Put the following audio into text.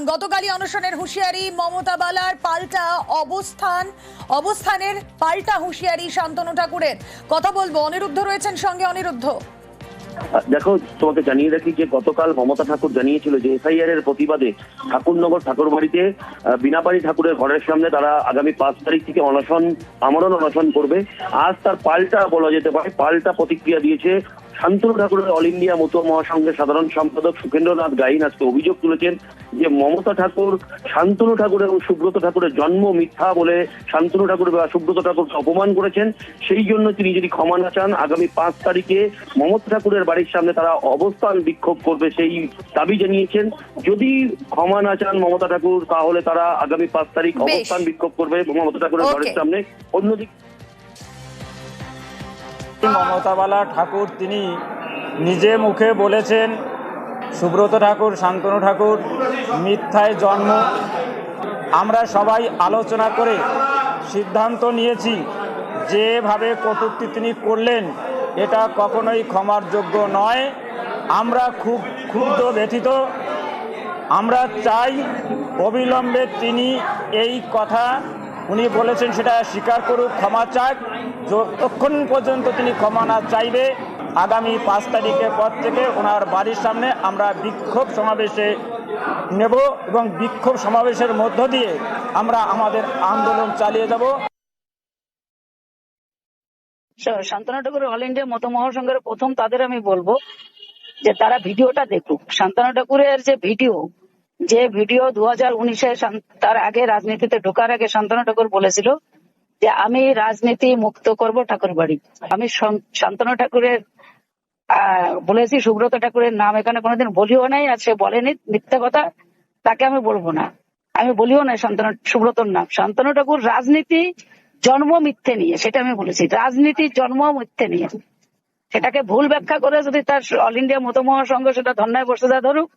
অবস্থান গতকালই অনশনের হুঁশিয়ারি মমতা বালার পাল্টা অবস্থান অবস্থানের পাল্টা হুঁশিয়ারি শান্তনু ঠাকুরের। কথা বলব অনিরুদ্ধ রয়েছেন সঙ্গে অনিরুদ্ধ। দেখো তোমাকে জানিয়ে রাখি যে গতকাল মমতা ঠাকুর জানিয়েছিল যে এসআইআর এর প্রতিবাদে ঠাকুরনগর ঠাকুরবাড়িতে আহ, বিনাপাড়ি ঠাকুরের ঘরের সামনে তারা আগামী পাঁচ তারিখ থেকে অনশন আমরণ অনশন করবে। আজ তার পাল্টা বলা যেতে পারে পাল্টা প্রতিক্রিয়া দিয়েছে শান্তনু ঠাকুরের অল ইন্ডিয়া মতো মহাসংঘের সাধারণ সম্পাদক সুখেন্দ্রনাথ গাইন আজকে অভিযোগ তুলেছেন যে মমতা ঠাকুর শান্তনু ঠাকুর এবং সুব্রত ঠাকুরের জন্ম মিথ্যা বলে শান্তনু ঠাকুর বা সুব্রত ঠাকুরকে অপমান করেছেন। সেই জন্য তিনি যদি ক্ষমা না চান আগামী পাঁচ তারিখে মমতা ঠাকুরের বাড়ির সামনে তারা অবস্থান বিক্ষোভ করবে সেই দাবি জানিয়েছেন। যদি ক্ষমা না চান মমতা ঠাকুর তাহলে তারা আগামী পাঁচ তারিখ অবস্থান বিক্ষোভ করবে মমতা ঠাকুরের বাড়ির সামনে। অন্যদিকে মমতাবালা ঠাকুর, তিনি নিজে মুখে বলেছেন, সুব্রত ঠাকুর, শান্তনু ঠাকুর, মিথ্যায় জন্ম। আমরা সবাই আলোচনা করে সিদ্ধান্ত নিয়েছি, যেভাবে কটূক্তি তিনি করলেন, এটা কখনোই ক্ষমার যোগ্য নয়। আমরা খুব ক্ষুব্ধ ব্যথিত। আমরা চাই অবিলম্বে তিনি এই কথা উনি বলেছেন সেটা স্বীকার করুক, ক্ষমা চাক। যতক্ষণ পর্যন্ত তিনি ক্ষমা না চাইবে, আগামী পাঁচ তারিখের পর থেকে ওনার বাড়ির সামনে আমরা বিক্ষোভ সমাবেশে নেব এবং বিক্ষোভ সমাবেশের মধ্য দিয়ে আমরা আমাদের আন্দোলন চালিয়ে যাব। শান্তনু ঠাকুর অল ইন্ডিয়া মত মহাসংঘের প্রথম তাদের আমি বলব যে তারা ভিডিওটা দেখুক। শান্তনু ঠাকুরের যে ভিডিও যে ভিডিও দু হাজার উনিশে তার আগে রাজনীতিতে ঢোকার আগে শান্তনু ঠাকুর বলেছিল যে, আমি রাজনীতি মুক্ত করব ঠাকুর বাড়ি। আমি শান- শান্তনু ঠাকুরের বলেছি, সুব্রত ঠাকুরের নাম এখানে কোনোদিন বলিও নাই আর সে বলেনি মিথ্যা কথা, তাকে আমি বলব না। আমি বলিও না শান্তনু, সুব্রতর নাম। শান্তনু ঠাকুর রাজনীতি জন্ম মিথ্যে নিয়ে, সেটা আমি বলেছি। রাজনীতি জন্ম মিথ্যে নিয়ে। সেটাকে ভুল ব্যাখ্যা করে যদি তার অল ইন্ডিয়া মতো মহাসংঘ সেটা ধর্নায় বসে দেয় ধরুক